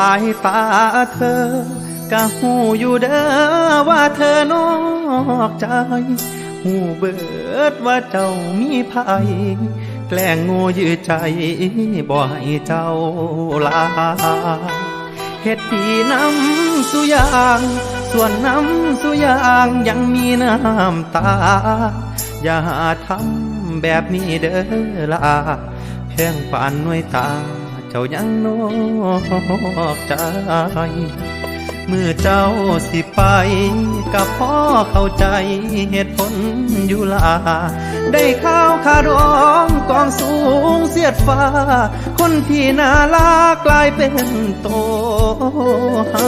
สายตาเธอก็หูอยู่เด้อว่าเธอนอกใจหูเบิดว่าเจ้ามีภัยแกล้งโง่ยื้อใจบ่ให้เจ้าลาเฮ็ดดีน้ำสุยาง ส่วนน้ำสุยางยังมีน้ำตา อย่าทำแบบนี้เด้อละแพงปานหน่วยตา เจ้ายังนอกใจ เมื่อเจ้าสิไปกับพ่อเข้าใจเหตุผลอยู่ลา ได้ข้าวขาดองกองสูงเสียดฟ้า คนที่น่าลากลายเป็นโตเฮา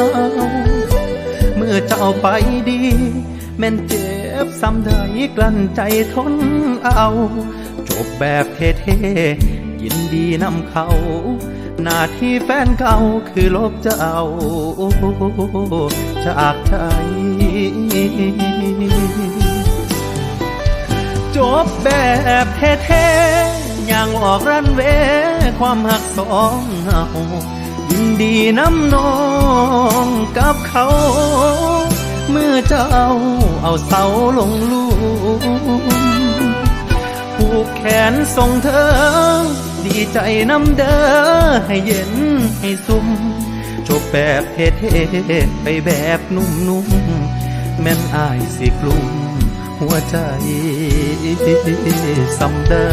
เมื่อเจ้าไปดีแม่นเจ็บซ้ำใดกลั้นใจทนเอา จบแบบเท่ ยินดีนำเขา หน้าที่แฟนเก่าคือลบจะเจ้าจากใจจบแบบเท่ๆอย่างออกรันเวความหักสองเฮายินดีน้ำน้องกับเขา เมื่อเจ้าเอาเสาลงลูมผู กแขนส่งเธอ ดีใจน้ำเด้อให้เย็นให้ซุ่มจบแบบเท่ๆไปแบบนุ่มๆแม่นอายสิกลุ่มหัวใจสำเด้อ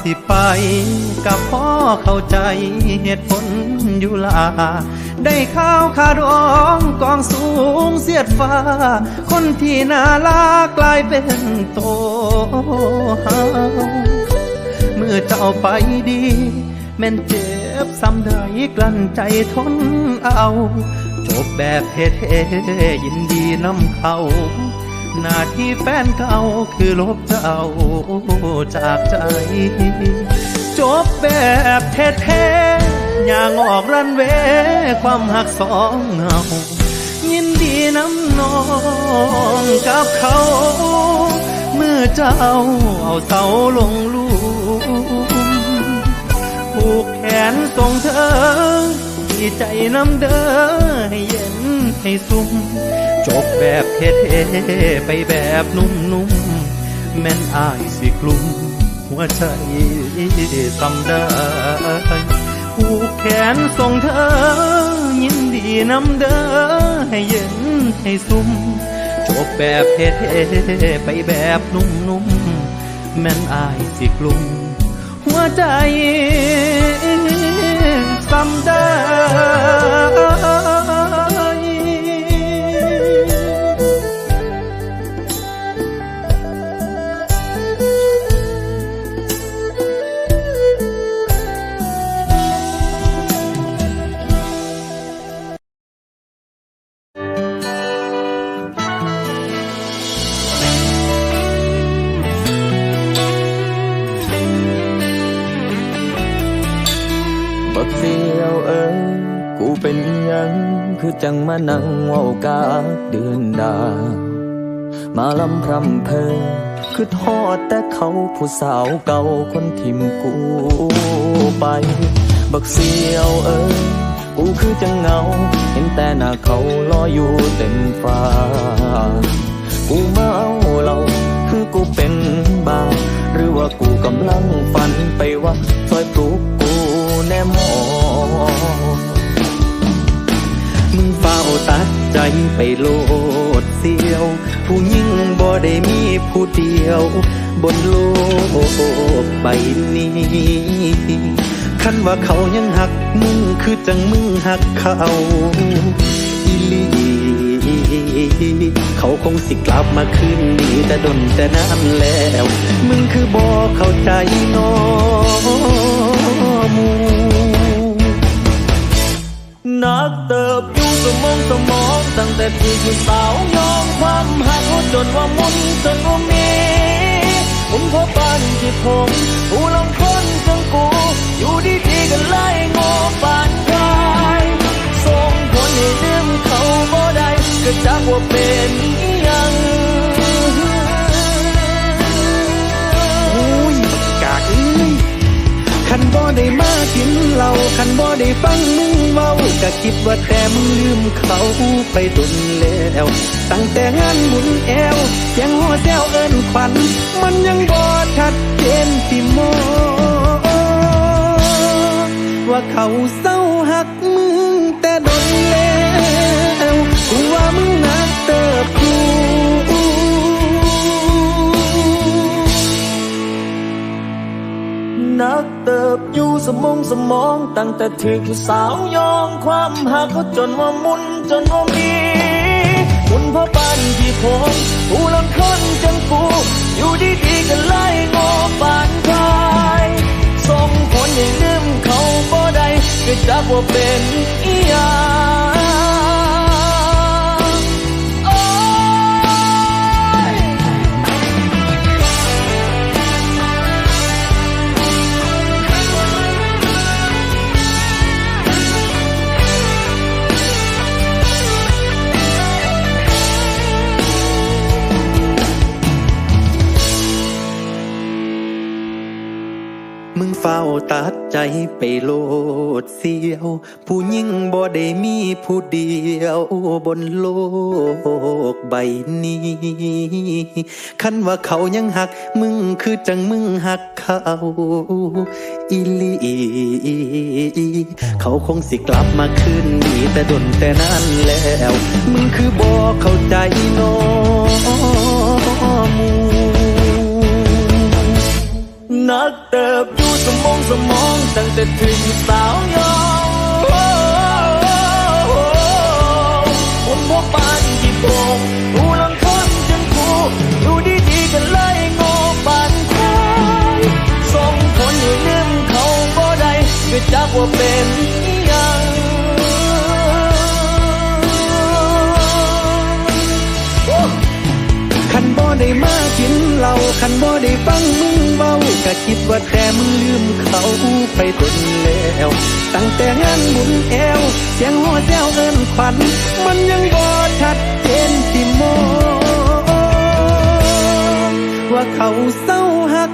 สิไป กับพ่อเข้าใจเหตุผลอยู่ลา ได้ข้าวขาดองกองสูงเสียดฟ้า คนที่น่าลากลายเป็นโตเฮาเมื่อเจ้าไปดี แม่นเจ็บซ้ำใดกลั้นใจทนเอา จบแบบเท่ๆยินดีน้ำเขา หน้าที่แฟนเก่าคือลบเจ้าจากใจ จบแบบเท่ๆอย่างออกรันเวความหักสองเฮายินดีน้ำนองกับเขา เมื่อเจ้าเอาเสาลงลูมผูกแขนส่งเธอ ใจน้ำเด้อให้เย็นให้ซุ่มจบแบบเท่ๆไปแบบนุ่มๆแม่นอายสิกลุ่มหัวใจสำได้ผูกแขนส่งเธอ ยินดีน้ำเด้อให้เย็นให้ซุ่มจบแบบเท่ๆไปแบบนุ่มๆแม่นอายสิกลุ่มหัวใจ สำได้ บักเสียวเอ้ยกูเป็นยัง คือจังมานั่งเว้ากาเดือนดา มาลำพรำเพอคือทอดแต่เขาผู้สาวเก่าคนทิมกูไป บักเสียวเอ้ยกูคือจังเงา เห็นแต่หน้าเขาลอยอยู่เต็มฟ้า กูเมาเหล้าคือกูเป็นบ้า หรือว่ากูกำลังฝันไปว่าซอยปลุก มอมึงเฝ้าตัดใจไปโลดเสียว ผู้หญิงบ่ได้มีผู้เดียว บนโลกใบนี้คันว่าเขายังหักมึงคือจังมึงหักเขาอีลีเขาคงสิกลับมาคืนดีแต่ดนแต่นานแล้ว มึงคือบ่เข้าใจนอห มูนักเติบอยู่สมองสมอง ตั้งแต่ที่ผู้สาวยอมความหักจนว่ามุนจนว่ามีคุณพ่อบ้านที่ผมผู้ลงคนจังกู อยู่ดีๆก็ไล่งอปานกายส่งผลให้ลืมเขาบ่ได้ก็จักว่าเป็น กินเหล้าคันบ่ได้ฟังมึงเว้าก็คิดว่าแต่มึงลืมเขาไปดนแล้วตั้งแต่งานบุญแอวเสียงหัวแซวเอิ้นขวัญมันยังบ่ชัดเจนสิโมว่าเขาเศร้าหักมึงแต่ดนแล้วกูว่ามึงนักเติบอยู่นัก เติบอยู่สมองสมอง ตั้งแต่ถึงสาวยองความหักเขาจนว่ามุนจนว่ามีคุณพ่อบ้านที่ผมผู้ลำคนจังกู อยู่ดีๆก็ไล่งอปานกายส่งผลให้ลืมเขาบ่ได้ก็จักว่าเป็นอีหยัง มึงเฝ้าตัดใจไปโลดเสียว ผู้หญิงบ่ได้มีผู้เดียวบนโลกใบนี้คันว่าเขายังหัก มึงคือจังมึงหักเขาอีลีเขาคงสิกลับมาคืนดีแต่ดนแต่นานแล้ว มึงคือบ่เข้าใจน้อมู นักเติบอยู่สมองสมองตั้งแต่ถึงสาวยองคนพวกบ้านที่ผมผู้ลังคนจังกูอยู่ดีๆก็ไล่งอปานควายส่งผลให้ลืมเขาบ่ได้ก็จักว่าเป็นยัง บ่ได้ฟังมึงเว้าก็คิดว่าแต่มึงลืมเขาไปตนแล้ว ตั้งแต่งานบุญแอว เสียงหัวแซวเอิ้นขวัญมันยังบ่ชัดเจนสิโมว่าเขาเศร้าหัก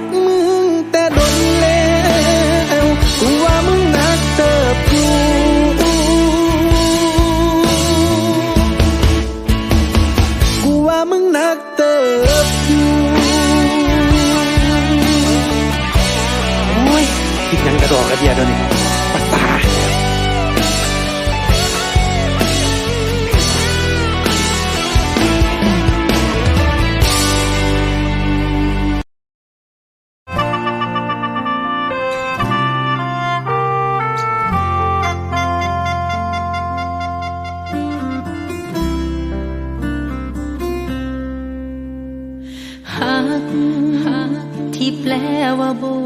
หักที่แปลว่าบ่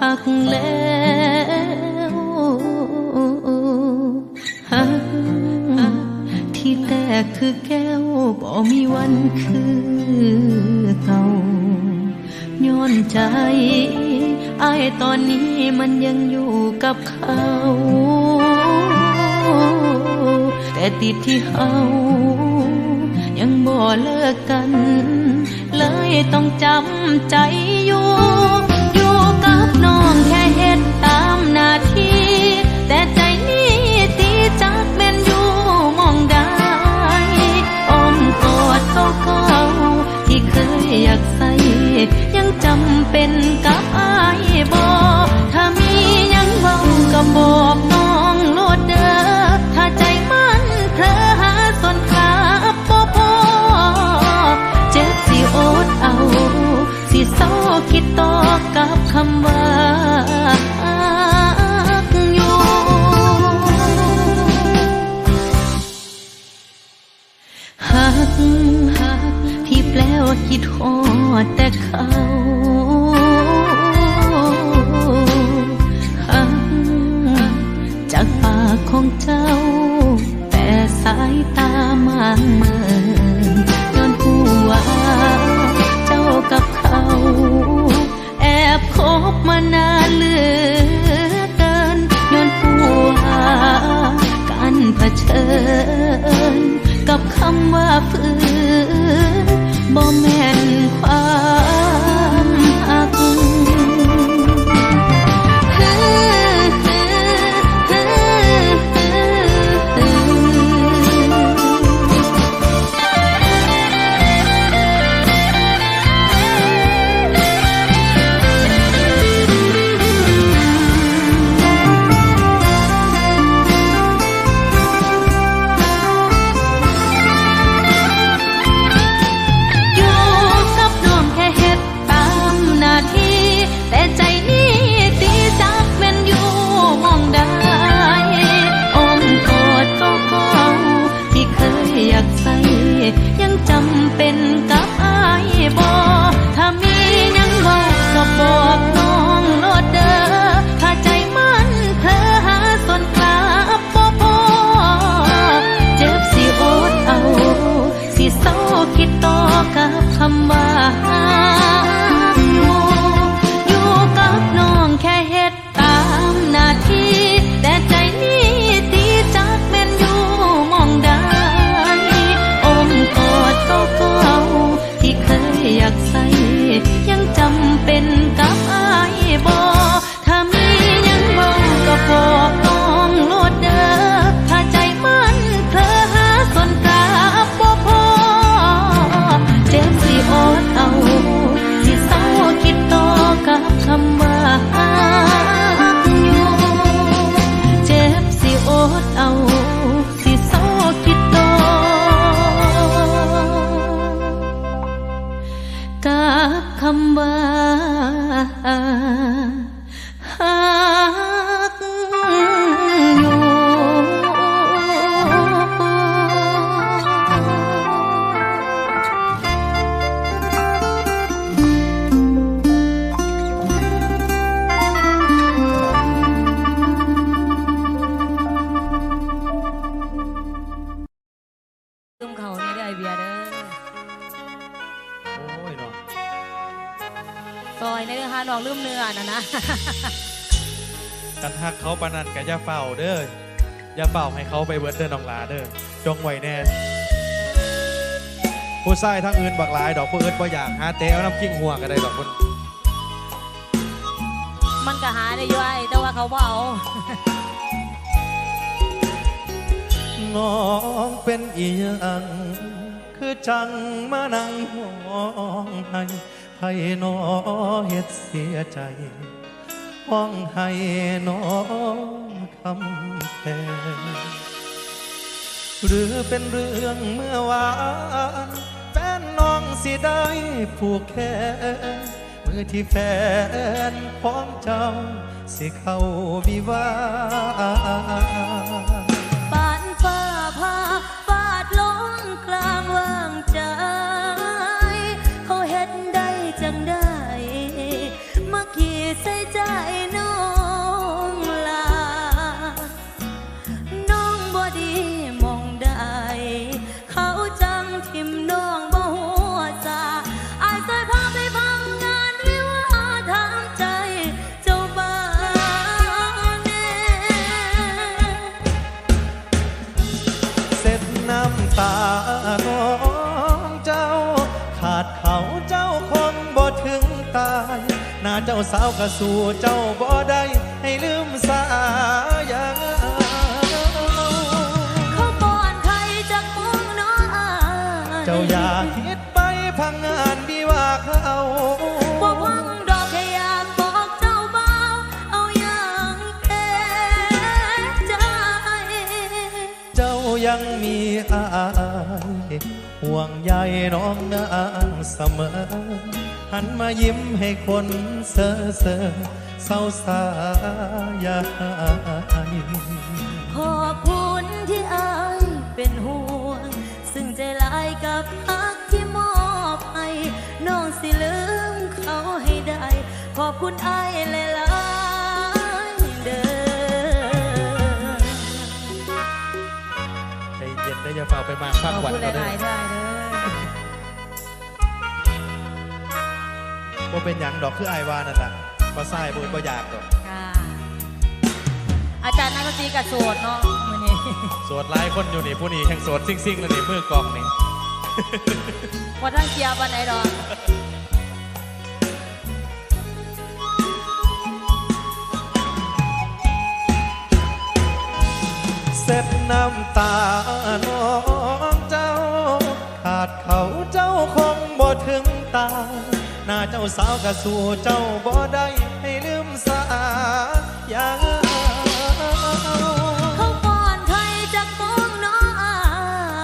หักแล้วหักที่แตกคือแก้วบ่มีวันคือเก่าย้อนใจอายตอนนี้มันยังอยู่กับเขาแต่ติดที่เฮายังบ่เลิกกัน ต้องจำใจอยู่ อยู่กับน้อง ของเจ้า แต่สายตามางเมินย้อนหัวาเจ้ากับเขา แอบคบมานานเหลือเกินย้อนหัวาการเผชิญ กับคำว่าฝืนบ่แม่นความ ซอยในเรื่องฮาน้องลืมเนื้อนะนะ กันหักเขาปานนันกับอย่าเฝ้าเด้ออย่าเฝ้าให้เขาไปเบิดเดินน้องหลาเด้อจงไว้แน่ ผู้ชายทั้งอื่นบักหลาย ดอกผู้อื่นบ่อยากหาเตะเอาน้ำกิ้งหัวกันได้ดอกคนมันก็หาได้อยู่ไอ้แต่ว่าเขาบ่เอาน้องเป็นอีหยังคือจังมานั่งห้องให้ไผน้อเฮ็ดเสียใจห้องให้น้องคำแพงหรือเป็นเรื่องเมื่อวานแฟนน้องสิได้ผูกแขนมือที่แฟนของเจ้าสิเข้าวิวา จ้าสาวกระสู่เจ้าบ่ได้ให้ลืมสาอย่างเขาป้อนไข่จากมุงน้อยเจ้าอย่าคิดไปพังงานดีว่าเขาบ่หวังดอกแค่อยากบอกเจ้าเบาเอาอย่างแท้ใจเจ้ายังมีอายห่วงใยน้องนางเสมอ หันมายิ้มให้คนเซ่อเซ่อเศร้าสายายขอบคุณที่อายเป็นห่วง ซึ่งใจหลายกับฮักที่มอบให้น้องสิลืมเขาให้ได้ ขอบคุณไอ้ายหลายๆเด้อใจเย็นได้ออย่าเฝ้าไปมากพักขอบวันคุณหเขาเด้ ลายๆด้วยเด้อว่าเป็นหยังดอกคือไอายว่านั่นล่ะบ่ทรายบ่บ่อยากดอกค่ะ อาจารย์นักดนตรีกับโสดเนาะมื้อนี้ โสดหลายคนอยู่นี่ผู้นี้แห่งโสดซิ่งๆแล้วนี่มือกองนี่ว่าท่านเกียร์ปันไหนดอกเสร็จน้ำตาน้องเจ้า ขาดเขาเจ้าคงบ่ถึงตา หน้าเจ้าสาวกะสู่เจ้าบ่ได้ให้ลืมสาอย่าเขาป้อนไทยจากมองน้องอา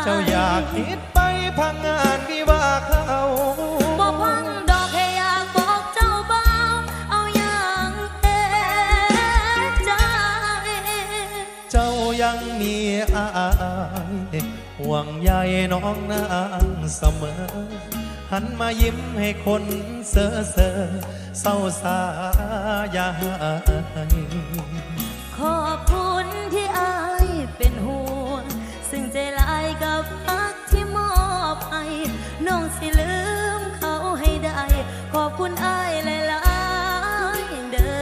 ยเจ้าอยากคิดไปพังงานวิวาเขาบอกพังดอกแค่อยากบอกเจ้าเบาเอาอย่างเอ็ใจเจ้ายังมีอายห่วงใยน้องนางเสมอ หันมายิ้มให้คนเซ่อเซ่อเศร้าสาอย่าให้ขอบคุณที่อายเป็นห่วง ซึ่งใจลายกับพักที่มอบให้น้องสิลืมเขาให้ได้ ขอบคุณอายหลายๆเด้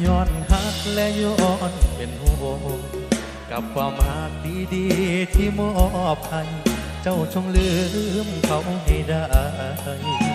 อย้อนหักและย้อนเป็นห่วงกับความหักดีๆที่มอบให้ เจ้าจงลืมเขาให้ได้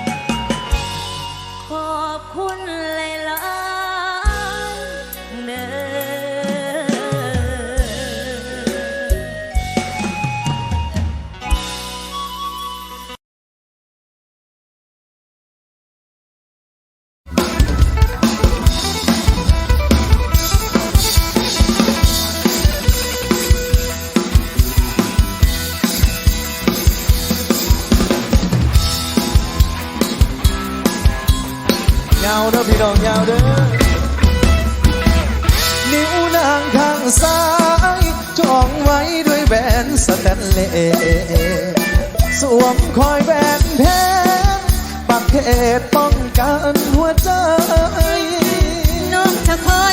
น้องยาวเด้อนิ้วนางข้างซ้ายจ้องไว้ด้วยแหวนสแตนเลสสวมคอยแบนเพชรปักเขตป้องกันหัวใจ น้องจะคอย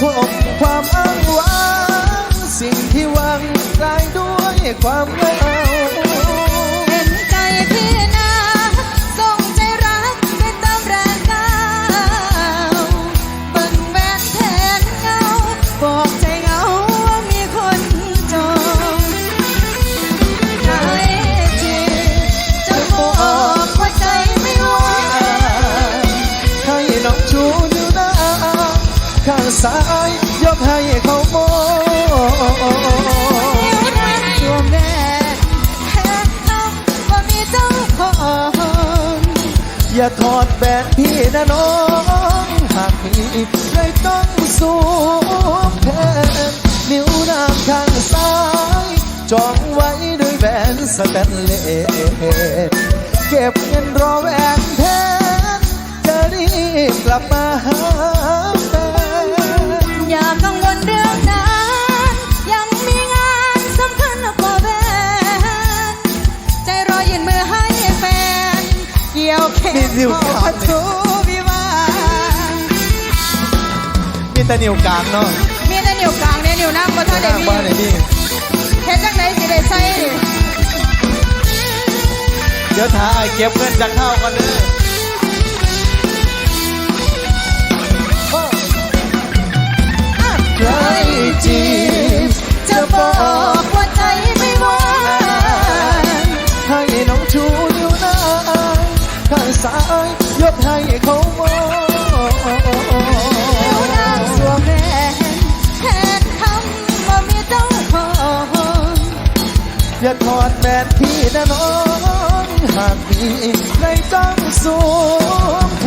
คงความอ้า ข้ายยกให้เขาโมองนิ้วนางสวมแหวนแทนคำว่ามีเจ้าของอย่าถอดแบนพี่นะน้องหากมีเลยต้องสวมแทนนิ้วนางข้างซ้ายจองไว้ด้วยแหวนสแตนเลสเก็บเงินรอแหวนแทนจะรีบกลับมาหาแฟน อย่ากังวลเรื่องนั้นยังมีงานสำคัญกว่าแหวนใจรอยืนมือให้แฟนเกี่ยวแขมีนนิ้วขอกลาง ประตูวิวาห์มีแต่นิ้วกลางเนาะมีแต่นิ้วกลางเนี่ยนิ้วนั่งบ่ทันได้ทางมีบ้านไหนนี่เฮ็ดจังไดสิได้ใส่ เดี๋ยวถ่ายเก็บเงินจากข้าวกันเด้อ ใครจีบจะบอกว่าใจไม่ว่างให้น้องชูนิ้วนางข้างซ้ายยกให้เขามองนิ้วนางสวมแหวนแทนคำว่ามีเจ้าของอย่าถอดแบนพี่นะน้องหากมีใครต้องสวมแท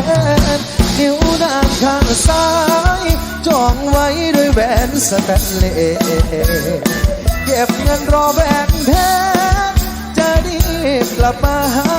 น นิ้วนางข้างซ้ายจองไว้ด้วยแหวนสแตนเลสเก็บเงินรอแบ่งแทนจะรีบกลับมาหา